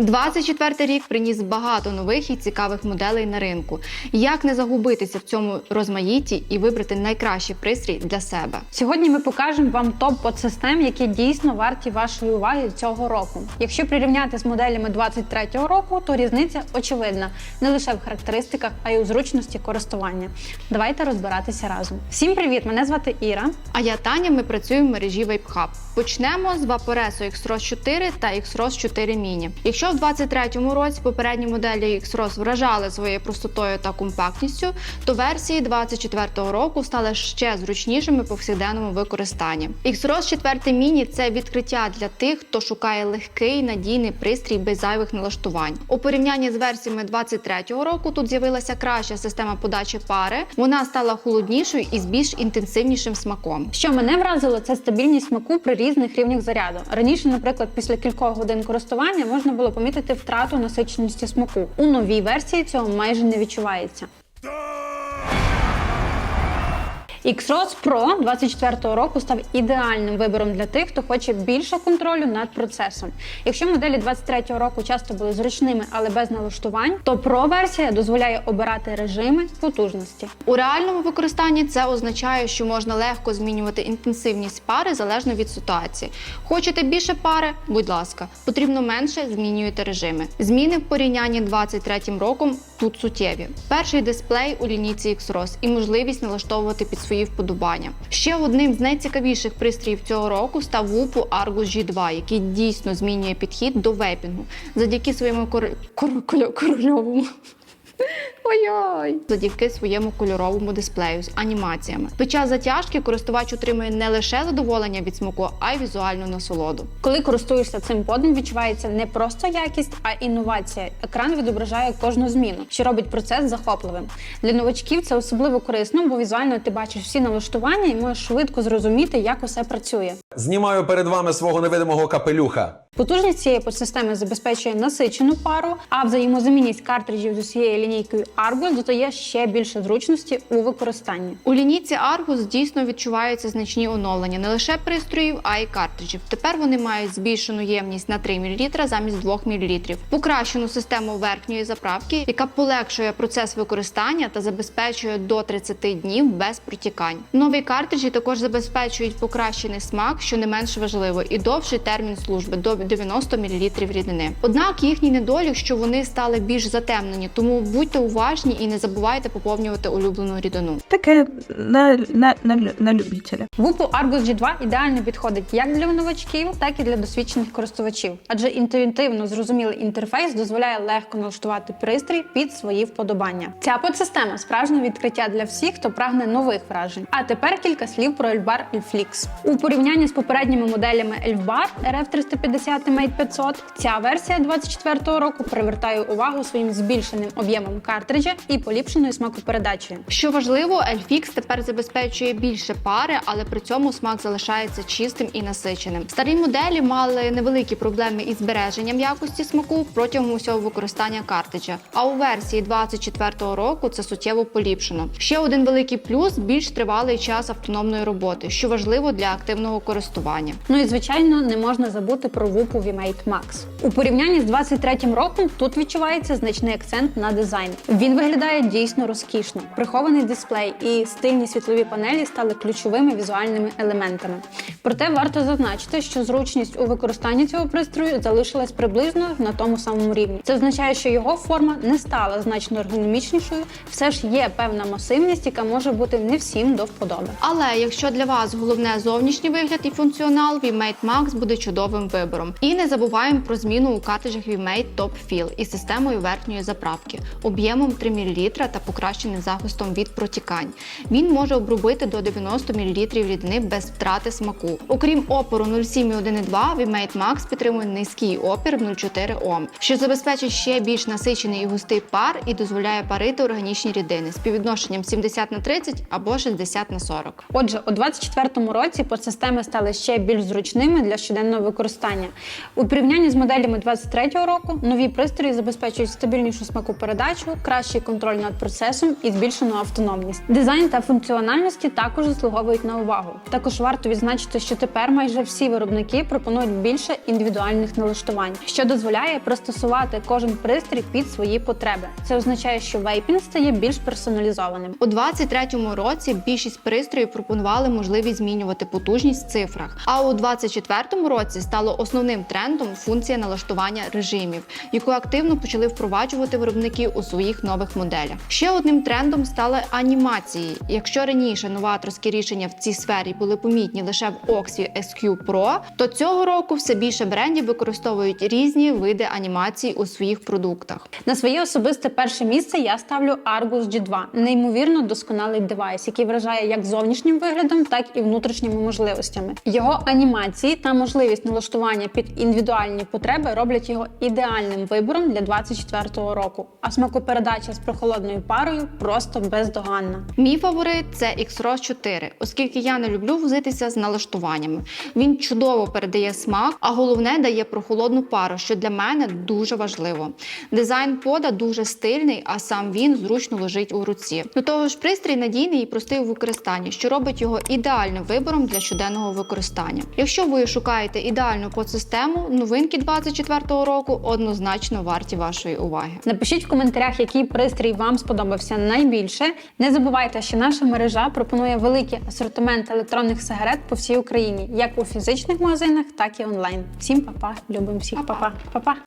24 рік приніс багато нових і цікавих моделей на ринку. Як не загубитися в цьому розмаїтті і вибрати найкращий пристрій для себе? Сьогодні ми покажемо вам топ подсистем, які дійсно варті вашої уваги цього року. Якщо прирівняти з моделями 23-го року, то різниця очевидна не лише в характеристиках, а й у зручності користування. Давайте розбиратися разом. Всім привіт! Мене звати Іра. А я Таня. Ми працюємо в мережі VapeHub. Почнемо з Vaporesso X-Rose 4 та X-Rose 4 Mini. Якщо в 23-му році попередні моделі X-Rose вражали своєю простотою та компактністю, то версії 24-го року стали ще зручнішими повсякденному використанні. X-Rose 4 Mini – це відкриття для тих, хто шукає легкий надійний пристрій без зайвих налаштувань. У порівнянні з версіями 23-го року тут з'явилася краща система подачі пари. Вона стала холоднішою і з більш інтенсивнішим смаком. Що мене вразило, це стабільність смаку при різних рівнях заряду. Раніше, наприклад, після кількох годин користування можна було помітити втрату насиченості смаку. У новій версії цього майже не відчувається. X-Rose Pro 24-го року став ідеальним вибором для тих, хто хоче більше контролю над процесом. Якщо моделі 23-го року часто були зручними, але без налаштувань, то Pro версія дозволяє обирати режими потужності. У реальному використанні це означає, що можна легко змінювати інтенсивність пари залежно від ситуації. Хочете більше пари? Будь ласка, потрібно менше, змінюєте режими. Зміни в порівнянні 23 роком тут суттєві. Перший дисплей у лінійці X-ROS і можливість налаштовувати під свої вподобання. Ще одним з найцікавіших пристроїв цього року став вупу Argus G2, який дійсно змінює підхід до вейпінгу завдяки своєму кор... Кор... кор... кольоровому. Ой-ой! Завдяки своєму кольоровому дисплею з анімаціями. Під час затяжки користувач отримує не лише задоволення від смаку, а й візуальну насолоду. Коли користуєшся цим подом, відчувається не просто якість, а інновація. Екран відображає кожну зміну, що робить процес захопливим. Для новачків це особливо корисно, бо візуально ти бачиш всі налаштування і можеш швидко зрозуміти, як усе працює. Знімаю перед вами свого невидимого капелюха. Потужність цієї подсистеми забезпечує насичену пару, а взаємозамінність картриджів з усією лінійкою Argus додає ще більше зручності у використанні. У лінійці Argus дійсно відчуваються значні оновлення не лише пристроїв, а й картриджів. Тепер вони мають збільшену ємність на 3 мл замість 2 мл, покращену систему верхньої заправки, яка полегшує процес використання та забезпечує до 30 днів без протікань. Нові картриджі також забезпечують покращений смак, що не менш важливо, і довший термін служби до 90 мл рідини. Однак їхній недолік, що вони стали більш затемнені, тому будьте уважні і не забувайте поповнювати улюблену рідину. Таке на, на, на, на любителя. Вупу Argus G2 ідеально підходить як для новачків, так і для досвідчених користувачів, адже інтуїтивно зрозумілий інтерфейс дозволяє легко налаштувати пристрій під свої вподобання. Ця подсистема справжнє відкриття для всіх, хто прагне нових вражень. А тепер кілька слів про Elbar Elflix. У порівнянні з попередніми моделями Elfbar RF350 і Mate 500, ця версія 24-го року привертає увагу своїм збільшеним об'ємом картриджа і поліпшеною смакопередачею. Що важливо, Elfix тепер забезпечує більше пари, але при цьому смак залишається чистим і насиченим. Старі моделі мали невеликі проблеми із збереженням якості смаку протягом усього використання картриджа. А у версії 24-го року це суттєво поліпшено. Ще один великий плюс більш тривалий час автономної роботи, що важливо для активного користування. Ну і звичайно, не можна забути про вупу VMate Max. У порівнянні з 23-м роком тут відчувається значний акцент на дизайн. Він виглядає дійсно розкішно. Прихований дисплей і стильні світлові панелі стали ключовими візуальними елементами. Проте варто зазначити, що зручність у використанні цього пристрою залишилась приблизно на тому самому рівні. Це означає, що його форма не стала значно ергономічнішою. Все ж є певна масивність, яка може бути не всім до вподоби. Але якщо для вас головне зовнішній вигляд і функціонал, VMate Max буде чудовим вибором. І не забуваємо про зміну у картриджах VMate Top Fill із системою верхньої заправки, об'ємом 3 мл та покращеним захистом від протікань. Він може обробити до 90 мл рідини без втрати смаку. Окрім опору 0,7,1,2, VMate Max підтримує низький опір 0,4 Ом, що забезпечить ще більш насичений і густий пар і дозволяє парити органічні рідини з співвідношенням 70 на 30 або 60 на 40. Отже, у 24-му році подсистеми стали ще більш зручними для щоденного використання. У порівнянні з моделями 23-го року нові пристрої забезпечують стабільнішу смаку смакопередачу, кращу кращий контроль над процесом і збільшену автономність. Дизайн та функціональності також заслуговують на увагу. Також варто відзначити, що тепер майже всі виробники пропонують більше індивідуальних налаштувань, що дозволяє пристосувати кожен пристрій під свої потреби. Це означає, що вейпінг стає більш персоналізованим. У 2023 році більшість пристроїв пропонували можливість змінювати потужність в цифрах. А у 2024 році стало основним трендом функція налаштування режимів, яку активно почали впроваджувати виробники у своїх нових моделях. Ще одним трендом стали анімації. Якщо раніше новаторські рішення в цій сфері були помітні лише в Oxy SQ Pro, то цього року все більше брендів використовують різні види анімацій у своїх продуктах. На своє особисте перше місце я ставлю Argus G2. неймовірно досконалий девайс, який вражає як зовнішнім виглядом, так і внутрішніми можливостями. Його анімації та можливість налаштування під індивідуальні потреби роблять його ідеальним вибором для 2024 року. А смакопередача з прохолодною парою просто бездоганна. Мій фаворит це X-Rose 4, оскільки я не люблю возитися з налаштуваннями. Він чудово передає смак, а головне дає прохолодну пару, що для мене дуже важливо. Дизайн пода дуже стильний, а сам він зручно лежить у руці. До того ж, пристрій надійний і простий у використанні, що робить його ідеальним вибором для щоденного використання. Якщо ви шукаєте ідеальну подсистему, новинки 2024 року однозначно варті вашої уваги. Напишіть в коментарях, який пристрій вам сподобався найбільше. Не забувайте, що наша мережа пропонує великий асортимент електронних сигарет по всій Україні, як у фізичних магазинах, так і онлайн. Всім па-па, любимо всіх, па-па, па-па.